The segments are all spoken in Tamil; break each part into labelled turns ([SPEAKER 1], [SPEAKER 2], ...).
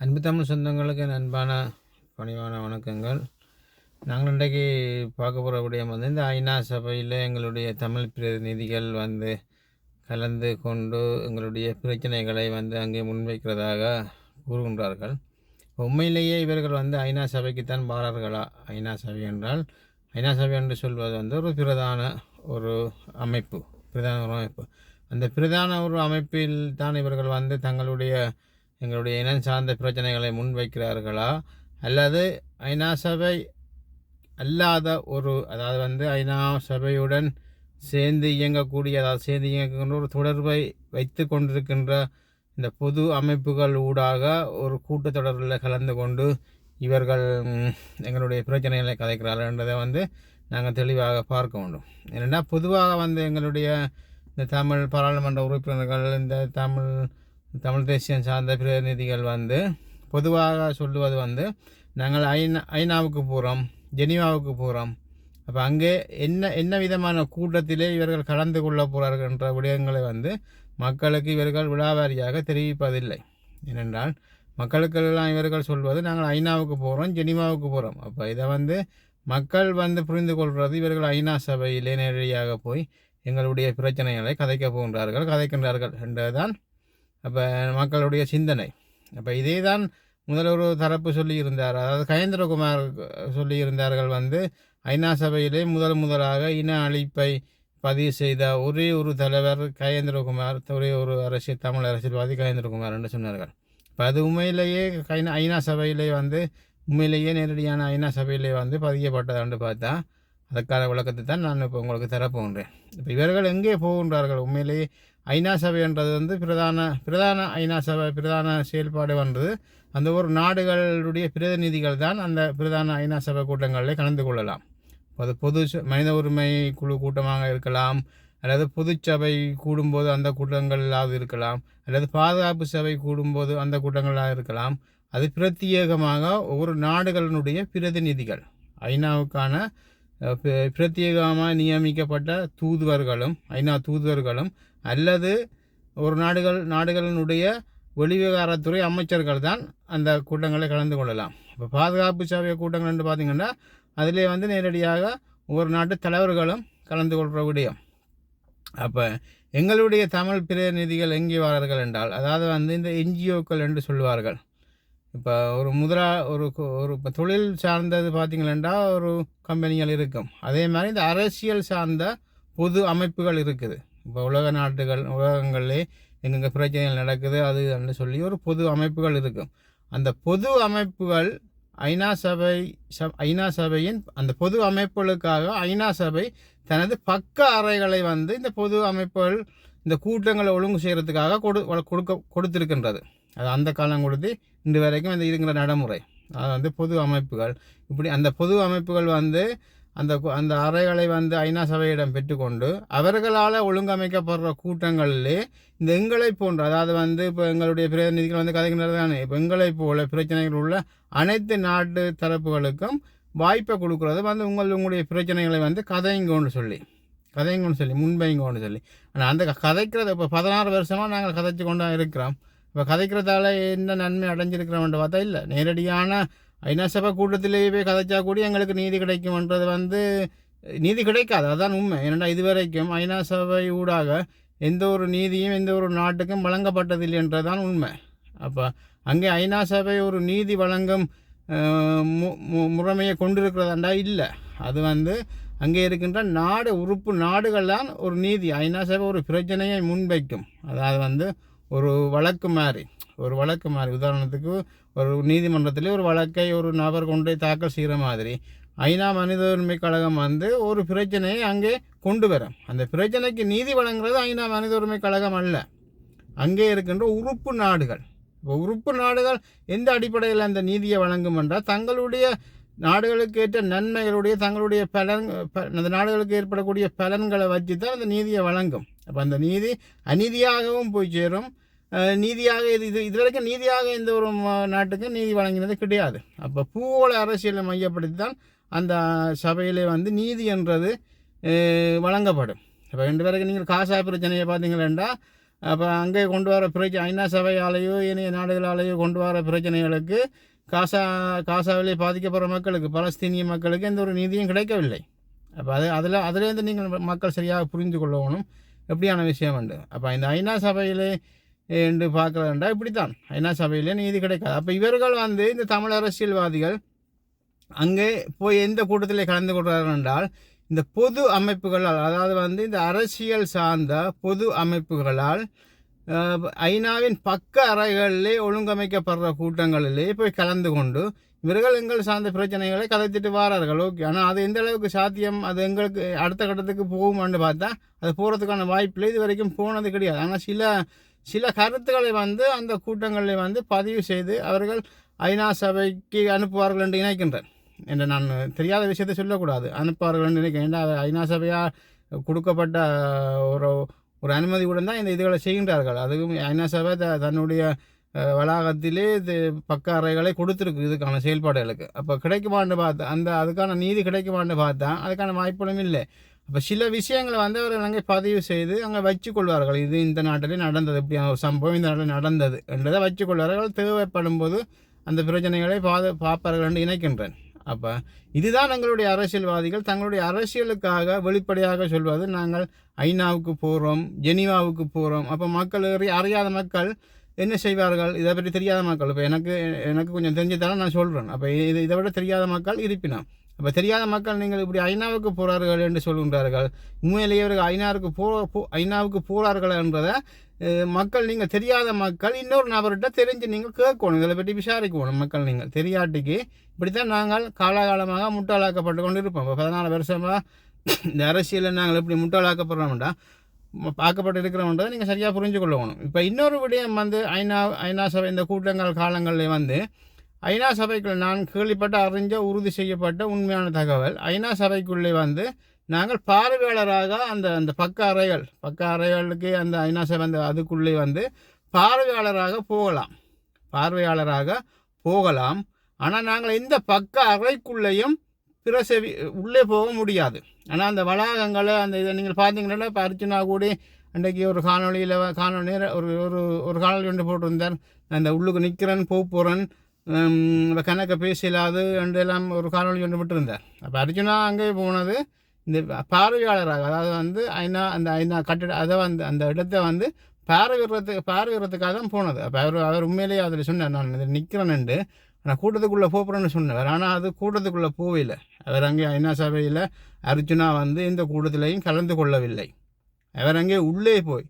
[SPEAKER 1] அன்பு தமிழ் சொந்தங்களுக்கு அன்பான பணிவான வணக்கங்கள். நாங்கள் இன்றைக்கு பார்க்க போகிற விடயம் வந்து இந்த ஐநா சபையில் எங்களுடைய தமிழ் பிரதிநிதிகள் வந்து கலந்து கொண்டு எங்களுடைய பிரச்சனைகளை வந்து அங்கே முன்வைக்கிறதாக கூறுகின்றார்கள். உண்மையிலேயே இவர்கள் வந்து ஐநா சபைக்குத்தான் வாரார்களா? ஐநா சபை என்றால் ஐநா சபை என்று சொல்வது வந்து ஒரு பிரதான ஒரு அமைப்பு பிரதான ஒரு அமைப்பு. அந்த பிரதான ஒரு அமைப்பில் தான் இவர்கள் வந்து தங்களுடைய எங்களுடைய இனம் சார்ந்த பிரச்சனைகளை முன்வைக்கிறார்களா? அல்லது ஐநா சபை அல்லாத ஒரு அதாவது வந்து ஐநா சபையுடன் சேர்ந்து இயங்கக்கூடிய அதாவது சேர்ந்து இயங்குகின்ற ஒரு தொடர்பை வைத்து கொண்டிருக்கின்ற இந்த பொது அமைப்புகள் ஊடாக ஒரு கூட்டத்தொடரில் கலந்து கொண்டு இவர்கள் எங்களுடைய பிரச்சனைகளை கதைக்கிறார்கள்ன்றதை வந்து நாங்கள் தெளிவாக பார்க்க வேண்டும். ஏனென்னா பொதுவாக வந்து எங்களுடைய இந்த தமிழ் பாராளுமன்ற உறுப்பினர்கள் இந்த தமிழ் தமிழ் தேசியம் சார்ந்த பிரதிநிதிகள் வந்து பொதுவாக சொல்லுவது வந்து நாங்கள் ஐநா ஐநாவுக்கு போகிறோம் ஜெனிவாவுக்கு போகிறோம் அப்போ அங்கே என்ன என்ன விதமான கூட்டத்திலே இவர்கள் கலந்து கொள்ள போகிறார்கள் என்ற விடயங்களை வந்து மக்களுக்கு இவர்கள் விழாவாரியாக தெரிவிப்பதில்லை. ஏனென்றால் மக்களுக்கெல்லாம் இவர்கள் சொல்வது நாங்கள் ஐநாவுக்கு போகிறோம் ஜெனிவாவுக்கு போகிறோம் அப்போ இதை வந்து மக்கள் வந்து புரிந்து கொள்வது இவர்கள் ஐநா சபையிலே நேரடியாக போய் எங்களுடைய பிரச்சனைகளை கதைக்க போகின்றார்கள் கதைக்கின்றார்கள் என்றுதான் அப்போ மக்களுடைய சிந்தனை. அப்போ இதே தான் முதல் ஒரு தரப்பு சொல்லியிருந்தார். அதாவது கயேந்திரகுமார் சொல்லியிருந்தார்கள் வந்து ஐநா சபையிலே முதல் முதலாக இன அழிப்பை பதிவு செய்த ஒரே ஒரு தலைவர் கயேந்திரகுமார் ஒரே ஒரு அரசியல் தமிழ் அரசியல்வாதி கயேந்திரகுமார் என்று சொன்னார்கள். இப்போ அது உண்மையிலேயே கைனா ஐநா சபையிலே வந்து உண்மையிலேயே நேரடியான ஐநா சபையிலே வந்து பதியப்பட்டதான்னு பார்த்தா அதற்கான விளக்கத்தை தான் நான் இப்போ உங்களுக்கு தரப்போகின்றேன் இப்போ இவர்கள் எங்கே போகின்றார்கள்? உண்மையிலேயே ஐநா சபைன்றது வந்து பிரதான பிரதான ஐநா சபை பிரதான செயல்பாடு வந்தது. அந்த ஒரு நாடுகளுடைய பிரதிநிதிகள் தான் அந்த பிரதான ஐநா சபை கூட்டங்களில் கலந்து கொள்ளலாம். அது பொது மனித உரிமை குழு கூட்டமாக இருக்கலாம் அல்லது பொதுச்சபை கூடும்போது அந்த கூட்டங்களாவது இருக்கலாம் அல்லது பாதுகாப்பு சபை கூடும்போது அந்த கூட்டங்களாக இருக்கலாம். அது பிரத்யேகமாக ஒவ்வொரு நாடுகளினுடைய பிரதிநிதிகள். ஐநாவுக்கான பிரத்யேகமாக நியமிக்கப்பட்ட தூதுவர்களும் ஐநா தூதுவர்களும் அல்லது ஒரு நாடுகள் நாடுகளினுடைய வெளிவிவகாரத்துறை அமைச்சர்கள் தான் அந்த கூட்டங்களில் கலந்து கொள்ளலாம். இப்போ பாதுகாப்பு சபை கூட்டங்கள் என்று பார்த்தீங்கன்னா அதிலே வந்து நேரடியாக ஒவ்வொரு நாட்டு தலைவர்களும் கலந்து கொள்கிற விடயம். அப்போ எங்களுடைய தமிழ் பிரதிநிதிகள் எங்கே வாரார்கள் என்றால் அதாவது வந்து இந்த என்ஜிஓக்கள் என்று சொல்லுவார்கள் இப்போ ஒரு முதலா ஒரு ஒரு இப்போ தொழில் சார்ந்தது பார்த்திங்களா ஒரு கம்பெனிகள் இருக்கும். அதே மாதிரி இந்த அரசியல் சார்ந்த பொது அமைப்புகள் இருக்குது. இப்போ உலக நாட்டுகள் உலகங்களிலே எங்கெங்கே பிரச்சனைகள் நடக்குது அது என்று சொல்லி ஒரு பொது அமைப்புகள் இருக்கும் அந்த பொது அமைப்புகள் ஐநா சபை சப் ஐநா சபையின் அந்த பொது அமைப்புகளுக்காக ஐநா சபை தனது பக்க அறைகளை வந்து இந்த பொது அமைப்புகள் இந்த கூட்டங்களை ஒழுங்கு செய்கிறதுக்காக கொடு வ- கொடுக்க கொடுத்துருக்கின்றது. அது அந்த காலம் கொடுத்து இன்று வரைக்கும் இந்த இருக்கிற நடைமுறை. அது வந்து பொது அமைப்புகள். இப்படி அந்த பொது அமைப்புகள் வந்து அந்த அந்த அறைகளை வந்து ஐநா சபையிடம் பெற்றுக்கொண்டு அவர்களால் ஒழுங்கமைக்கப்படுற கூட்டங்களிலே இந்த எங்களை போன்ற அதாவது வந்து இப்போ எங்களுடைய பிரதிநிதிகள் வந்து கதைக்கின்றது தானே இப்போ எங்களை போல பிரச்சனைகள் உள்ள அனைத்து நாட்டு தரப்புகளுக்கும் வாய்ப்பை கொடுக்குறது. வந்து உங்கள் உங்களுடைய பிரச்சனைகளை வந்து கதைங்கன்னு சொல்லி கதைங்கன்னு சொல்லி முன்வைங்கன்னு சொல்லி. ஆனால் அந்த க- கதைக்கிறது இப்போ பதினாறு வருஷமாக நாங்கள் கதைச்சு கொண்டு இருக்கிறோம். இப்போ கதைக்கிறதால என்ன நன்மை அடைஞ்சிருக்கிறோம்ன்ற பார்த்தா இல்லை. நேரடியான ஐநா சபை கூட்டத்திலேயே போய் கதைச்சா கூட எங்களுக்கு நீதி கிடைக்கும்ன்றது வந்து நீதி கிடைக்காது. அதுதான் உண்மை. ஏன்னா இதுவரைக்கும் ஐநா சபை ஊடாக எந்த ஒரு நீதியும் எந்த ஒரு நாட்டுக்கும் வழங்கப்பட்டதில்லை என்றதான் உண்மை. அப்போ அங்கே ஐநா சபை ஒரு நீதி வழங்கும் மு- மு- முறைமையை கொண்டிருக்கிறதாண்டா? இல்லை. அது வந்து அங்கே இருக்கின்ற நாடு உறுப்பு நாடுகள் தான் ஒரு நீதி. ஐநா சபை ஒரு பிரச்சனையை முன்வைக்கும். அதாவது வந்து ஒரு வழக்கு மாதிரி. ஒரு வழக்கு மாதிரி. உதாரணத்துக்கு ஒரு நீதிமன்றத்திலே ஒரு வழக்கை ஒரு நபர் கொண்டு போய் தாக்கல் செய்கிற மாதிரி ஐநா மனித உரிமை கழகம் வந்து ஒரு பிரச்சனையை அங்கே கொண்டு வரும். அந்த பிரச்சனைக்கு நீதி வழங்குறது ஐநா மனித உரிமை கழகம் அல்ல. அங்கே இருக்கின்ற உறுப்பு நாடுகள். இப்போ உறுப்பு நாடுகள் எந்த அடிப்படையில் அந்த நீதியை வழங்கும் என்றால் தங்களுடைய நாடுகளுக்கு ஏற்ற நன்மைகளுடைய தங்களுடைய பலன் அந்த நாடுகளுக்கு ஏற்படக்கூடிய பலன்களை வச்சு தான் அந்த நீதியை வழங்கும். அப்போ அந்த நீதி அநீதியாகவும் போய் சேரும். நீதியாக இது இது இது வரைக்கும் நீதியாக எந்த ஒரு நாட்டுக்கும் நீதி வழங்கினது கிடையாது. அப்போ பூகோள அரசியலை மையப்படுத்தி தான் அந்த சபையிலே வந்து நீதி என்றது வழங்கப்படும். இப்போ ரெண்டு பேருக்கு நீங்கள் காசா பிரச்சனையை பார்த்தீங்களா அப்போ அங்கே கொண்டு வர பிரச்சனை ஐநா சபையாலேயோ இணைய நாடுகளாலேயோ கொண்டு வர பிரச்சனைகளுக்கு காசா காசாவிலே பாதிக்கப்படுற மக்களுக்கு பலஸ்தீனிய மக்களுக்கு எந்த ஒரு நீதியும் கிடைக்கவில்லை. அப்போ அது அதில் அதுலேருந்து நீங்கள் மக்கள் சரியாக புரிந்து கொள்ளணும். எப்படியான விஷயம் உண்டு அப்போ இந்த ஐநா சபையிலே என்று பார்க்கலண்டா இப்படித்தான். ஐநா சபையிலே நீதி கிடைக்காது. அப்போ இவர்கள் வந்து இந்த தமிழ் அரசியல்வாதிகள் அங்கே போய் எந்த கூட்டத்தில் கலந்து கொள்கிறார்கள் என்றால் இந்த பொது அமைப்புகளால் அதாவது வந்து இந்த அரசியல் சார்ந்த பொது அமைப்புகளால் ஐநாவின் பக்க அறைகளிலே ஒழுங்கமைக்கப்படுற கூட்டங்களிலே போய் கலந்து கொண்டு இவர்கள் எங்கள் சார்ந்த பிரச்சனைகளை கதைத்திட்டு வாரார்கள். ஓகே. ஆனால் அது எந்த அளவுக்கு சாத்தியம்? அது எங்களுக்கு அடுத்த கட்டத்துக்கு போகுமான்னு பார்த்தா அது போகிறதுக்கான வாய்ப்பில் இது வரைக்கும் போனது கிடையாது. ஆனால் சில சில கருத்துக்களை வந்து அந்த கூட்டங்களில் வந்து பதிவு செய்து அவர்கள் ஐநா சபைக்கு அனுப்புவார்கள் என்று நினைக்கின்றேன். என்று நான் தெரியாத விஷயத்தை சொல்லக்கூடாது. அனுப்புவார்கள் என்று நினைக்கிறேன் ஏன்னா ஐநா சபையாக கொடுக்கப்பட்ட ஒரு ஒரு அனுமதியுடன் தான் இந்த இதுகளை செய்கின்றார்கள். அதுவும் ஐநா சபை த- தன்னுடைய வளாகத்திலே இது பக்க அறைகளை கொடுத்துருக்கு இதுக்கான செயல்பாடுகளுக்கு. அப்போ கிடைக்குமான்னு பார்த்தா அந்த அதுக்கான நீதி கிடைக்குமான்னு பார்த்தா அதுக்கான வாய்ப்புகளும் இல்லை. அப்போ சில விஷயங்களை வந்து அவர்கள் அங்கே பதிவு செய்து அங்கே வச்சுக்கொள்வார்கள் இது இந்த நாட்டிலே நடந்தது. இப்படியான ஒரு சம்பவம் இந்த நாட்டில் நடந்தது என்றதை வச்சுக்கொள்வார்கள் தேவைப்படும் போது அந்த பிரச்சனைகளை பாது பார்ப்பார்கள் என்று இணைக்கின்றேன் அப்போ இதுதான் எங்களுடைய அரசியல்வாதிகள். தங்களுடைய அரசியலுக்காக வெளிப்படையாக சொல்வது நாங்கள் ஐநாவுக்கு போகிறோம் ஜெனீவாவுக்கு போகிறோம் அப்போ மக்கள் அறியாத மக்கள் என்ன செய்வார்கள்? இதை பற்றி தெரியாத மக்கள். இப்போ எனக்கு எனக்கு கொஞ்சம் தெரிஞ்சதால நான் சொல்கிறேன் அப்போ இது இதை விட தெரியாத மக்கள் இருப்பினோம் அப்போ தெரியாத மக்கள் நீங்கள் இப்படி ஐநாவுக்கு போகிறார்கள் என்று சொல்கின்றார்கள். உண்மையிலேயே இவர்கள் ஐநாவுக்கு போ ஐநாவுக்கு போகிறார்கள் என்றதை மக்கள் நீங்கள் தெரியாத மக்கள் இன்னொரு நபர்கிட்ட தெரிஞ்சு நீங்கள் கேட்கணும். இதில் பற்றி விசாரிக்கணும் மக்கள் நீங்கள். தெரியாட்டிக்கு இப்படித்தான் நாங்கள் காலாகாலமாக முட்டாளாக்கப்பட்டு கொண்டு இருப்போம் இப்போ பதினாலு வருஷமாக இந்த அரசியலில் நாங்கள் எப்படி முட்டாளாக்கப்படுறோம்டா? பார்க்கப்பட்டு இருக்கிறோம்ன்றதை நீங்கள் சரியாக புரிஞ்சு கொள்ளணும். இப்போ இன்னொரு விடயம் வந்து ஐநா ஐநா சபை இந்த கூட்டங்கள் காலங்களில் வந்து ஐநா சபைக்குள் நான் கேள்விப்பட்ட அறிஞ்ச உறுதி செய்யப்பட்ட உண்மையான தகவல். ஐநா சபைக்குள்ளே வந்து நாங்கள் பார்வையாளராக அந்த அந்த பக்க அறைகள் பக்க அறைகளுக்கு அந்த ஐநா சபை அந்த அதுக்குள்ளே வந்து பார்வையாளராக போகலாம். பார்வையாளராக போகலாம். ஆனால் நாங்கள் இந்த பக்க அறைக்குள்ளேயும் பிரசவி உள்ளே போக முடியாது. ஆனால் அந்த வளாகங்களை அந்த இதை நீங்கள் பார்த்தீங்கன்னா இப்போ அர்ச்சனா கூடி அன்றைக்கு ஒரு காணொளியில் காணொலி ஒரு ஒரு ஒரு காணொலி ஒன்று போட்டிருந்தார். அந்த உள்ளுக்கு நிற்கிறேன் போக போகிறேன் கணக்க பேசலாது என்று எல்லாம் ஒரு காணொளி ஒன்று விட்டுருந்தார் அப்போ அர்ஜுனா அங்கே போனது இந்த பார்வையாளராக அதாவது வந்து ஐநா அந்த ஐநா கட்டிட அதை வந்து அந்த இடத்த வந்து பார்வையிடுறதுக்கு பார்வையிடுறதுக்காக தான் போனது அப்போ அவர் அவர் உண்மையிலேயே அதில் சொன்னார் நான் இதில் நிற்கிறேன்ண்டு நான் கூட்டத்துக்குள்ளே போகிறேன்னு சொன்னவர் ஆனால் அது கூட்டத்துக்குள்ளே போகவில்லை அவர் அங்கே ஐநா சபையில் அர்ஜுனா வந்து இந்த கூட்டத்திலையும் கலந்து கொள்ளவில்லை அவர் அங்கே உள்ளே போய்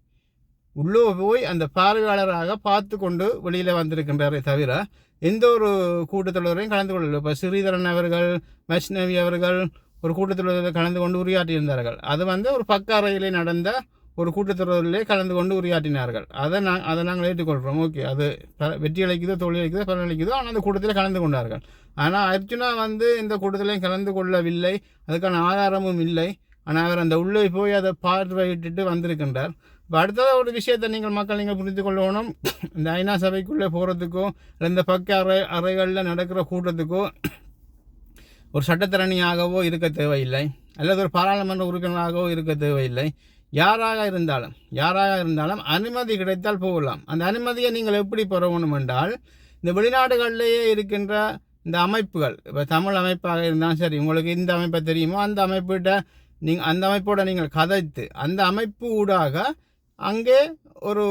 [SPEAKER 1] உள்ளே போய் அந்த பார்வையாளராக பார்த்து கொண்டு வெளியில் வந்திருக்கின்றாரே தவிர எந்த ஒரு கூட்டத்தொடரையும் கலந்து கொள்ளல இப்போ ஸ்ரீதரன் அவர்கள் வைஷ்ணவி அவர்கள் ஒரு கூட்டத்தொடரில் கலந்து கொண்டு உரையாற்றியிருந்தார்கள். அது வந்து ஒரு பக்க அறையிலே நடந்த ஒரு கூட்டத்தொடரிலே கலந்து கொண்டு உரையாற்றினார்கள். அதை நான் அதை நாங்கள் ஏற்றுக்கொள்கிறோம். ஓகே. அது ப- வெற்றி அளிக்குதோ தோல்வி அளிக்குதோ பலன் அளிக்குதோ ஆனால் அந்த கூட்டத்தில் கலந்து கொண்டார்கள். ஆனால் அர்ஜுனா வந்து இந்த கூட்டத்திலையும் கலந்து கொள்ளவில்லை. அதுக்கான ஆதாரமும் இல்லை. ஆனால் அவர் அந்த உள்ளே போய் அதை பார்வையிட்டுட்டு வந்திருக்கின்றார். இப்போ அடுத்தது ஒரு விஷயத்தை நீங்கள் மக்கள் நீங்கள் புரிந்து கொள்ளணும் இந்த ஐநா சபைக்குள்ளே போகிறதுக்கோ இல்லை இந்த பக்க அறை அறைகளில் நடக்கிற கூட்டத்துக்கோ ஒரு சட்டத்திறனியாகவோ இருக்க தேவையில்லை. அல்லது ஒரு பாராளுமன்ற உறுப்பினராகவோ இருக்க தேவையில்லை. யாராக இருந்தாலும் யாராக இருந்தாலும் அனுமதி கிடைத்தால் போகலாம். அந்த அனுமதியை நீங்கள் எப்படி பெறணும் என்றால் இந்த வெளிநாடுகளிலேயே இருக்கின்ற இந்த அமைப்புகள் இப்போ தமிழ் அமைப்பாக இருந்தாலும் சரி உங்களுக்கு இந்த அமைப்பை தெரியுமோ அந்த அமைப்பிட்ட நீங்கள் அந்த அமைப்போட நீங்கள் கதைத்து அந்த அமைப்பு ஊடாக அங்கே ஒரு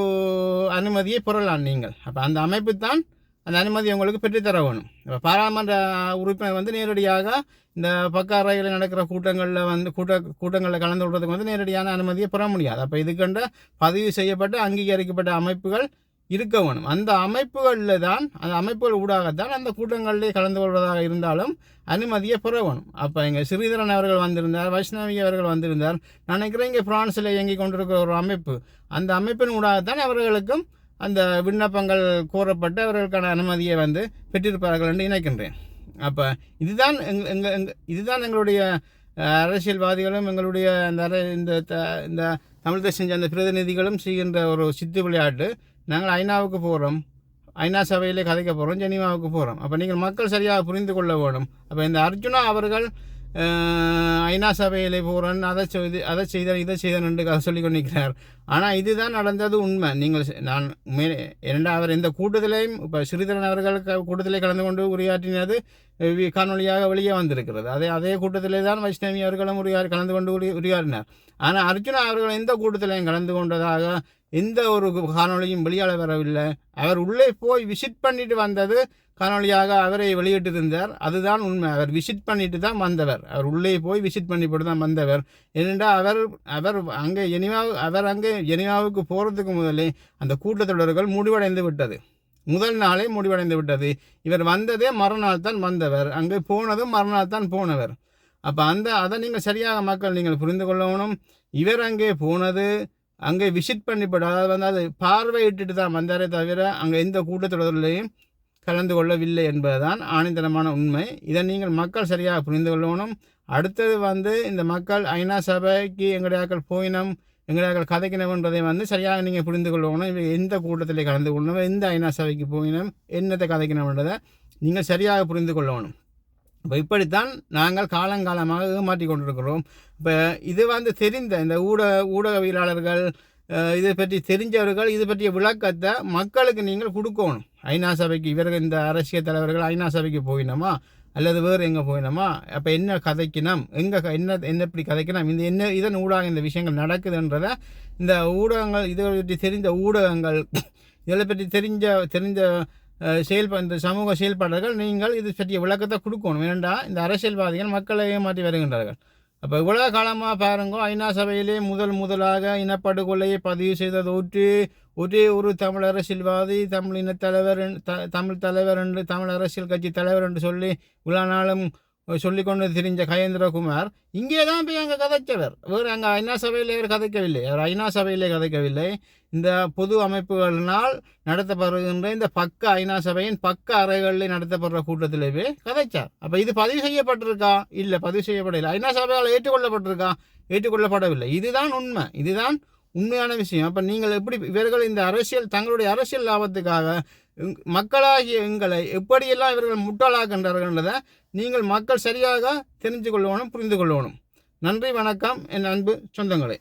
[SPEAKER 1] அனுமதியை பெறலாம் நீங்கள். அப்போ அந்த அமைப்பு தான் அந்த அனுமதி உங்களுக்கு பெற்றுத்தர வேணும் இப்போ பாராளுமன்ற உறுப்பினர் வந்து நேரடியாக இந்த பக்க அறைகளில் நடக்கிற கூட்டங்களில் வந்து கூட்ட கூட்டங்களில் கலந்து கொள்றதுக்கு வந்து நேரடியான அனுமதியை பெற முடியாது. அப்போ இதுக்கென்ற பதிவு செய்யப்பட்ட அங்கீகரிக்கப்பட்ட அமைப்புகள் இருக்க வேணும். அந்த அமைப்புகளில் தான் அந்த அமைப்புகள் ஊடாகத்தான் அந்த கூட்டங்களிலே கலந்து கொள்வதாக இருந்தாலும் அனுமதியை பெற வேணும். அப்போ இங்கே ஸ்ரீதரன் அவர்கள் வந்திருந்தார் வைஷ்ணவி அவர்கள் வந்திருந்தார். நான் நினைக்கிறேன் இங்கே பிரான்ஸில் இயங்கி கொண்டிருக்கிற ஒரு அமைப்பு. அந்த அமைப்பின் ஊடாகத்தான் அவர்களுக்கும் அந்த விண்ணப்பங்கள் கூறப்பட்டு அவர்களுக்கான அனுமதியை வந்து பெற்றிருப்பார்கள் என்று நினைக்கின்றேன். அப்போ இதுதான் எங் எங்கள் எங்க இதுதான் எங்களுடைய அரசியல்வாதிகளும் எங்களுடைய இந்த அர- இந்த த- இந்த தமிழ் தேசம் சேர்ந்த பிரதிநிதிகளும் செய்கின்ற ஒரு சித்து விளையாட்டு. நாங்கள் ஐநாவுக்கு போகிறோம் ஐநா சபையிலே கதைக்க போகிறோம் ஜெனிமாவுக்கு போகிறோம் அப்போ நீங்கள் மக்கள் சரியாக புரிந்து கொள்ள வேணும். அப்போ இந்த அர்ஜுனா அவர்கள் ஐநா சபையில் பூரன் அதை செய்து அதை செய்தேன் இதை செய்தேன் என்று சொல்லி கொண்டிருக்கிறார் ஆனால் இதுதான் நடந்தது உண்மை. நீங்கள் நான் மே இரண்டா அவர் இந்த கூட்டத்திலையும் இப்போ ஸ்ரீதரன் அவர்கள் க- கூட்டத்திலே கலந்து கொண்டு உரையாற்றினது காணொலியாக வி- காணொளியாக வெளியே வந்திருக்கிறது. அதே அதே கூட்டத்திலே தான் வைஷ்ணவி அவர்களும் உரையா கலந்து கொண்டு உரி உரையாடினார் ஆனால் அர்ஜுனா அவர்கள் எந்த கூட்டத்திலையும் கலந்து கொண்டதாக எந்த ஒரு காணொளியும் வெளியால் வரவில்லை. அவர் உள்ளே போய் விசிட் பண்ணிட்டு வந்தது காணொலியாக அவரை வெளியிட்டிருந்தார். அதுதான் உண்மை. அவர் விசிட் பண்ணிட்டு தான் வந்தவர். அவர் உள்ளே போய் விசிட் பண்ணிவிட்டு தான் வந்தவர். ஏனென்றால் அவர் அவர் அங்கே ஜெனிவா அவர் அங்கே ஜெனிவாவுக்கு போகிறதுக்கு முதலே அந்த கூட்டத்தொடர்கள் முடிவடைந்து விட்டது. முதல் நாளே முடிவடைந்து விட்டது. இவர் வந்ததே மறுநாள் தான் வந்தவர். அங்கே போனதும் மறுநாள் தான் போனவர். அப்போ அந்த அதை நீங்கள் சரியாக மக்கள் நீங்கள் புரிந்து கொள்ளணும். இவர் அங்கே போனது அங்கே விசிட் பண்ணிவிட்டு அதாவது வந்து அது பார்வையிட்டுட்டு தான் வந்தாரே தவிர அங்கே எந்த கூட்டத்தொடர்லையும் கலந்து கொள்ளவில்லை என்பதுதான் ஆணித்தனமான உண்மை. இதை நீங்கள் மக்கள் சரியாக புரிந்து கொள்ளணும். அடுத்தது வந்து இந்த மக்கள் ஐநா சபைக்கு எங்களுடைய போயினம் எங்கடையாக்கள் கதைக்கணும்ன்றதை வந்து சரியாக நீங்கள் புரிந்து கொள்ளணும். இவங்க எந்த கூட்டத்தில் கலந்து கொள்ளணும் எந்த ஐநா சபைக்கு போயினம் என்னத்தை கதைக்கணும்ன்றதை நீங்கள் சரியாக புரிந்து கொள்ளணும். இப்போ இப்படித்தான் நாங்கள் காலங்காலமாக ஏமாற்றி கொண்டிருக்கிறோம். இப்போ இது வந்து தெரிந்த இந்த ஊடக ஊடகவியலாளர்கள் இதை பற்றி தெரிஞ்சவர்கள் இது பற்றிய விளக்கத்தை மக்களுக்கு நீங்கள் கொடுக்கணும். ஐநா சபைக்கு இவர்கள் இந்த அரசியல் தலைவர்கள் ஐநா சபைக்கு போயினோமா? அல்லது வேறு எங்கே போயினோமா? அப்போ என்ன கதைக்கணும் எங்கே என்ன என்ன இப்படி கதைக்கணும் இந்த என்ன இதன் ஊடாக இந்த விஷயங்கள் நடக்குதுன்றதை இந்த ஊடகங்கள் இதை பற்றி தெரிந்த ஊடகங்கள் இதில் பற்றி தெரிஞ்ச தெரிஞ்ச செயல்பா இந்த சமூக செயல்பாடுகள் நீங்கள் இது பற்றிய விளக்கத்தை கொடுக்கணும். ஏனெண்டா இந்த அரசியல்வாதிகள் மக்களை ஏமாற்றி வருகின்றார்கள். அப்போ இவ்வளோ காலமாக பாருங்க ஐநா சபையிலே முதல் முதலாக இனப்படுகொலையை பதிவு செய்தது ஒற்று ஒரே ஒரு தமிழ் அரசியல்வாதி தமிழ் இனத்தலைவர் என்று- த தமிழ் தலைவர் என்று தமிழ் அரசியல் கட்சி தலைவர் என்று சொல்லி இவ்வளோ நாளும் சொல்லிக்கொண்டு திரிஞ்ச கயேந்திரகுமார் இங்கே தான் போய் அங்கே கதைச்சவர். வேறு அங்கே ஐநா சபையில் இவர் கதைக்கவில்லை. அவர் ஐநா சபையிலே கதைக்கவில்லை. இந்த பொது அமைப்புகளினால் நடத்தப்படுகின்ற இந்த பக்க ஐநா சபையின் பக்க அறைகளில் நடத்தப்படுற கூட்டத்திலேயே போய் கதைச்சார். அப்போ இது பதிவு செய்யப்பட்டிருக்கா? இல்லை பதிவு செய்யப்படவில்லை. ஐநா சபையால் ஏற்றுக்கொள்ளப்பட்டிருக்கா? ஏற்றுக்கொள்ளப்படவில்லை. இதுதான் உண்மை. இதுதான் உண்மையான விஷயம். அப்போ நீங்கள் எப்படி இவர்கள் இந்த அரசியல் தங்களுடைய அரசியல் லாபத்துக்காக மக்களாகிய எங்களை எப்படியெல்லாம் இவர்கள் முட்டாளாக்கின்றார்கள்ன்றதை நீங்கள் மக்கள் சரியாக தெரிந்து கொள்ளணும் புரிந்து கொள்ளணும். நன்றி வணக்கம். என் அன்பு சொந்தங்களே.